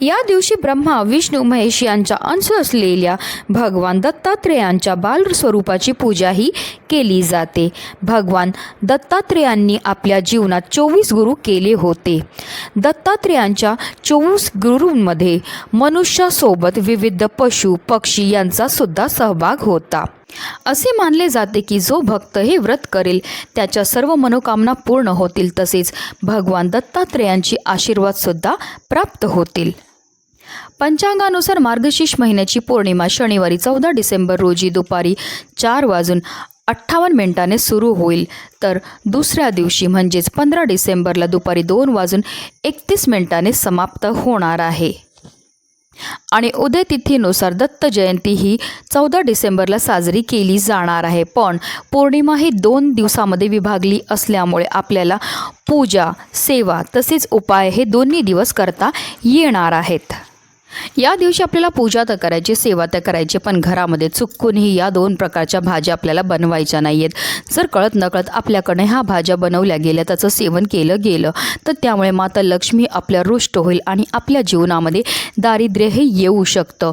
या दिवशी ब्रह्मा विष्णू महेश यांचा अंश असलेल्या भगवान दत्तात्रेयांच्या बालस्वरूपाची पूजाही केली जाते. भगवान दत्तात्रेयांनी आपल्या जीवनात चोवीस गुरु केले होते. दत्तात्रेयांच्या चोवीस गुरूंमध्ये मनुष्यासोबत विविध पशु पक्षी यांचा सुद्धा सहभाग होता. असे मानले जाते की जो भक्त हे व्रत करेल त्याच्या सर्व मनोकामना पूर्ण होतील तसेच भगवान दत्तात्रेयांची आशीर्वादसुद्धा प्राप्त होतील. पंचांगानुसार मार्गशीर्ष महिन्याची पौर्णिमा शनिवारी चौदा डिसेंबर रोजी दुपारी चार वाजून अठ्ठावन्न मिनिटाने सुरू होईल. तर दुसऱ्या दिवशी म्हणजेच पंधरा डिसेंबरला दुपारी दोन वाजून एकतीस मिनिटाने समाप्त होणार आहे. आणि उदय तिथीनुसार दत्त जयंती ही चौदा डिसेंबरला साजरी केली जाणार आहे. पण पौर्णिमा ही दोन दिवसामध्ये विभागली असल्यामुळे आपल्याला पूजा सेवा तसेच उपाय हे दोन्ही दिवस करता येणार आहेत. या दिवशी आपल्याला पूजा तर करायची सेवा तर करायची पण घरामध्ये चुकूनही या दोन प्रकारच्या भाज्या आपल्याला बनवायच्या नाही आहेत जर कळत नकळत आपल्याकडे ह्या भाज्या बनवल्या गेल्या त्याचं सेवन केलं गेलं तर त्यामुळे माता लक्ष्मी आपल्या रुष्ट होईल आणि आपल्या जीवनामध्ये दारिद्र्य हे येऊ शकतं.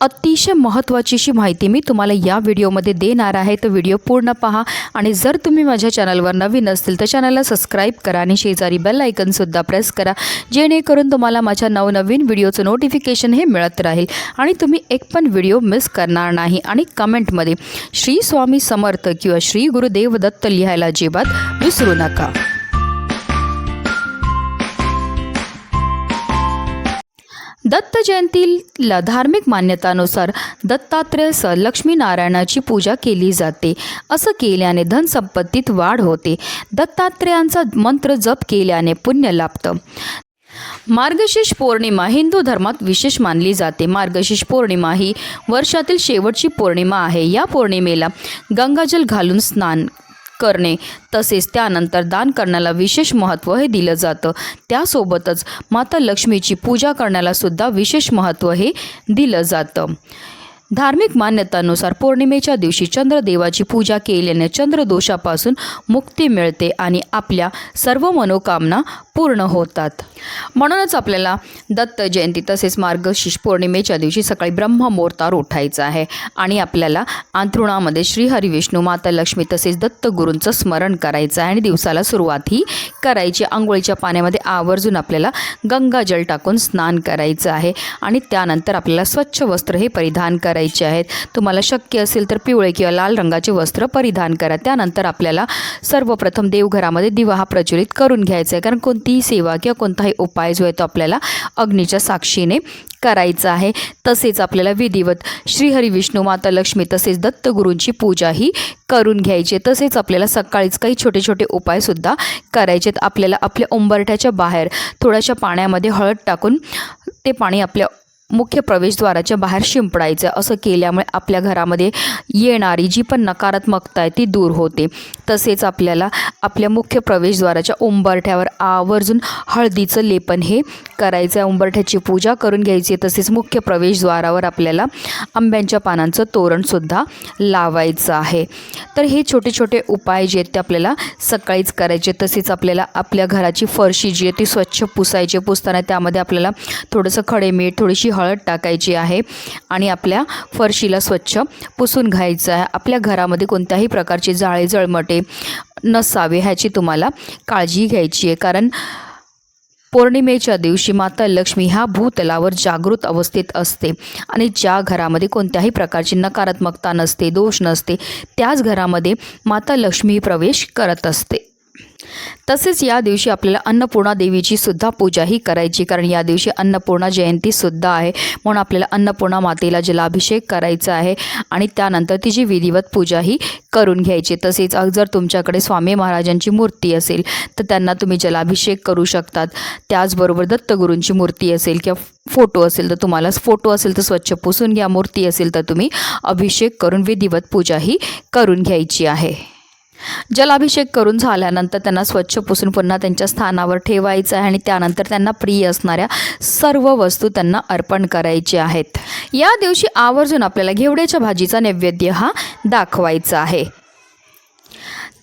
अतिशय महत्त्वाची अशी माहिती मी तुम्हाला या व्हिडिओमध्ये देणार आहे. तर व्हिडिओ पूर्ण पहा आणि जर तुम्ही माझ्या चॅनलवर नवीन असतील तर चॅनलला सबस्क्राईब करा आणि शेजारी बेल आयकनसुद्धा प्रेस करा जेणेकरून तुम्हाला माझ्या नवनवीन व्हिडिओचं नोटिफिकेशन हे मिळत राहील. आणि तुम्ही एक पण व्हिडिओ मिस करणार नाही. आणि कमेंटमध्ये श्री स्वामी समर्थ किंवा श्री गुरुदेव दत्त लिहायला अजिबात विसरू नका. दत्त जयंतीला धार्मिक मान्यतानुसार दत्तात्रेयसह लक्ष्मीनारायणाची पूजा केली जाते. असं केल्याने धनसंपत्तीत वाढ होते. दत्तात्रेयांचा मंत्र जप केल्याने पुण्य लाभतं. मार्गशीर्ष पौर्णिमा हिंदू धर्मात विशेष मानली जाते. मार्गशीर्ष पौर्णिमा ही वर्षातील शेवटची पौर्णिमा आहे. या पौर्णिमेला गंगाजल घालून स्नान करणे. तसेच त्यानंतर दान करण्याला विशेष महत्त्व हे दिलं जातं. त्यासोबतच माता लक्ष्मीची पूजा करण्याला सुद्धा विशेष महत्त्व हे दिलं जातं. धार्मिक मान्यतानुसार पौर्णिमेच्या दिवशी चंद्रदेवाची पूजा केल्याने चंद्रदोषापासून मुक्ती मिळते आणि आपल्या सर्व मनोकामना पूर्ण होतात. म्हणूनच आपल्याला दत्त जयंती तसेच मार्गशीर्ष पौर्णिमेच्या दिवशी सकाळी ब्रह्ममुहूर्तावर उठायचं आहे आणि आपल्याला अंथरुणामध्ये श्रीहरी विष्णू माता लक्ष्मी तसेच दत्तगुरूंचं स्मरण करायचं आहे आणि दिवसाला सुरुवातही करायची. आंघोळीच्या पाण्यामध्ये आवर्जून आपल्याला गंगाजल टाकून स्नान करायचं आहे आणि त्यानंतर आपल्याला स्वच्छ वस्त्र हे परिधान करायचं आहेत. तुम्हाला शक्य असेल तर पिवळे किंवा लाल रंगाचे वस्त्र परिधान करा. त्यानंतर आपल्याला सर्वप्रथम देवघरामध्ये दिवा हा प्रज्वलित करून घ्यायचा आहे. कारण कोणतीही सेवा किंवा कोणताही उपाय जो आहे तो आपल्याला अग्नीच्या साक्षीने करायचा आहे. तसेच आपल्याला विधिवत श्रीहरी विष्णू माता लक्ष्मी तसेच दत्तगुरूंची पूजाही करून घ्यायची आहे. तसेच आपल्याला सकाळीच काही छोटे छोटे उपायसुद्धा करायचेत आपल्याला आपल्या उंबरठ्याच्या बाहेर थोड्याशा पाण्यामध्ये हळद टाकून ते पाणी आपल्या मुख्य प्रवेशद्वाराच्या बाहेर शिंपडायचं. असं केल्यामुळे आपल्या घरामध्ये येणारी जी पण नकारात्मकता आहे ती दूर होते. तसेच आपल्याला आपल्या मुख्य प्रवेशद्वाराच्या उंबरठ्यावर आवर्जून हळदीचं लेपन हे करायचं आहे. उंबरठ्याची पूजा करून घ्यायची आहे. तसेच मुख्य प्रवेशद्वारावर आपल्याला आंब्यांच्या पानांचं तोरणसुद्धा लावायचं आहे. तर हे छोटे छोटे उपाय जे आहेत ते आपल्याला सकाळीच करायचे. तसेच आपल्याला आपल्या घराची फरशी जी आहे ती स्वच्छ पुसायची. पुसताना त्यामध्ये आपल्याला थोडंसं खडे मीठ थोडीशी हळद टाकायची आहे आणि आपल्या फरशीला स्वच्छ पुसून घ्यायचं आहे. आपल्या घरामध्ये कोणत्याही प्रकारचे जाळे जळमटे नसावे ह्याची तुम्हाला काळजी घ्यायची आहे. कारण पौर्णिमेच्या दिवशी माता लक्ष्मी ह्या भूतलावर जागृत अवस्थेत असते आणि ज्या घरामध्ये कोणत्याही प्रकारची नकारात्मकता नसते दोष नसते त्याच घरामध्ये माता लक्ष्मी प्रवेश करत असते. तसेच या दिवशी आपल्याला अन्नपूर्णा देवीची सुद्धा पूजाही करायची कारण या दिवशी अन्नपूर्णा जयंती सुद्धा आहे. म्हणून आपल्याला अन्नपूर्णा मातेला जलाभिषेक करायचा आहे आणि त्यानंतर तिची विधिवत पूजाही करून घ्यायची. तसेच जर तुमच्याकडे स्वामी महाराजांची मूर्ती असेल तर त्यांना तुम्ही जलाभिषेक करू शकतात. त्याचबरोबर दत्तगुरूंची मूर्ती असेल किंवा फोटो असेल तर तुम्हाला फोटो असेल तर स्वच्छ पुसून घ्या. मूर्ती असेल तर तुम्ही अभिषेक करून विधिवत पूजाही करून घ्यायची आहे. जलाभिषेक करून झाल्यानंतर त्यांना स्वच्छ पुसून पुन्हा त्यांच्या स्थानावर ठेवायचं आहे आणि त्यानंतर त्यांना प्रिय असणाऱ्या सर्व वस्तू त्यांना अर्पण करायची आहेत. या दिवशी आवर्जून आपल्याला घेवड्याच्या भाजीचा नैवेद्य हा दाखवायचा आहे.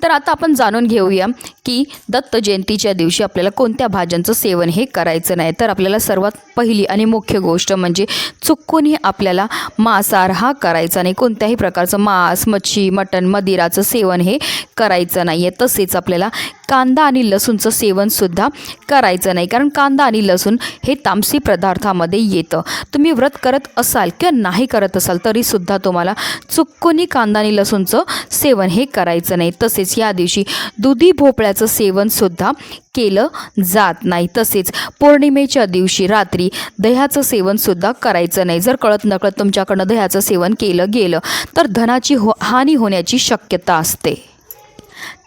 तर आता आपण जाणून घेऊया की दत्त जयंतीच्या दिवशी आपल्याला कोणत्या भाज्यांचं सेवन हे करायचं नाही. तर आपल्याला सर्वात पहिली आणि मुख्य गोष्ट म्हणजे चुकूनही आपल्याला मांसाहार हा करायचा नाही. कोणत्याही प्रकारचं मांस मच्छी मटण मदिराचं सेवन हे करायचं नाही आहे तसेच आपल्याला कांदा आणि लसूणचं सेवनसुद्धा करायचं नाही. कारण कांदा आणि लसूण हे तामसी पदार्थामध्ये येतं. तुम्ही व्रत करत असाल किंवा नाही करत असाल तरीसुद्धा तुम्हाला चुकूनही कांदा आणि लसूणचं सेवन हे करायचं नाही. तसेच या दिवशी दुधी भोपळ्याचं सेवनसुद्धा केलं जात नाही. तसेच पौर्णिमेच्या दिवशी रात्री दह्याचं सेवनसुद्धा करायचं नाही. जर कळत नकळत तुमच्याकडनं दह्याचं सेवन केलं गेलं तर धनाची हो हानी होण्याची शक्यता असते.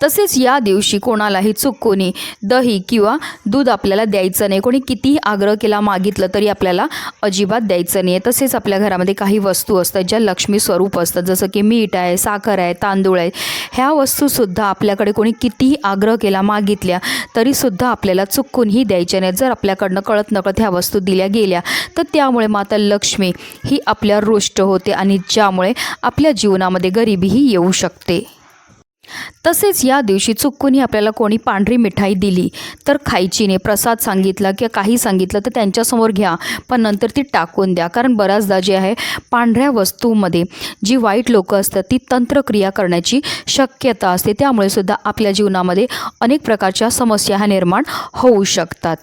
तसेच या दिवशी कोणालाही चुकूनी दही किंवा दूध आपल्याला द्यायचं नाही कोणी कितीही आग्रह केला मागितलं तरी आपल्याला अजिबात द्यायचं नाही आहे तसेच आपल्या घरामध्ये काही वस्तू असतात ज्या लक्ष्मी स्वरूप असतात जसं की मीठ आहे साखर आहे तांदूळ आहे ह्या वस्तूसुद्धा आपल्याकडे कोणी कितीही आग्रह केला मागितल्या तरीसुद्धा आपल्याला चुकूनही द्यायच्या नाहीत जर आपल्याकडनं कळत नकळत ह्या वस्तू दिल्या गेल्या तर त्यामुळे माता लक्ष्मी ही आपल्या रुष्ट होते आणि ज्यामुळे आपल्या जीवनामध्ये गरिबीही येऊ शकते. तसेच या दिवशी चुकूनही आपल्याला कोणी पांढरी मिठाई दिली तर खायची नाही प्रसाद सांगितला किंवा काही सांगितलं तर त्यांच्यासमोर घ्या पण नंतर ती टाकून द्या. कारण बऱ्याचदा जे आहे पांढऱ्या वस्तूमध्ये जी वाईट लोकं असतात ती तंत्रक्रिया करण्याची शक्यता असते. त्यामुळे सुद्धा आपल्या जीवनामध्ये अनेक प्रकारच्या समस्या ह्या निर्माण होऊ शकतात.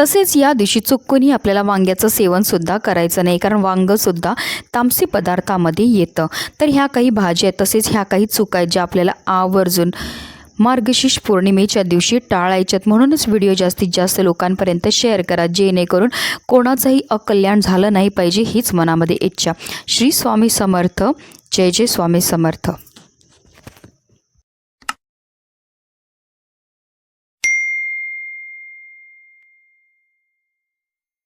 तसेच या दिवशी चुकूनही आपल्याला वांग्याचं सेवनसुद्धा करायचं नाही कारण वांगंसुद्धा तामसी पदार्थामध्ये येतं. तर ह्या काही भाज्या आहेत तसेच ह्या काही चुका आहेत ज्या आपल्याला आवर्जून मार्गशीर्ष पौर्णिमेच्या दिवशी टाळायच्यात म्हणूनच व्हिडिओ जास्तीत जास्त लोकांपर्यंत शेअर करा जेणेकरून कोणाचंही अकल्याण झालं नाही पाहिजे हीच मनामध्ये इच्छा. श्री स्वामी समर्थ. जय जय स्वामी समर्थ.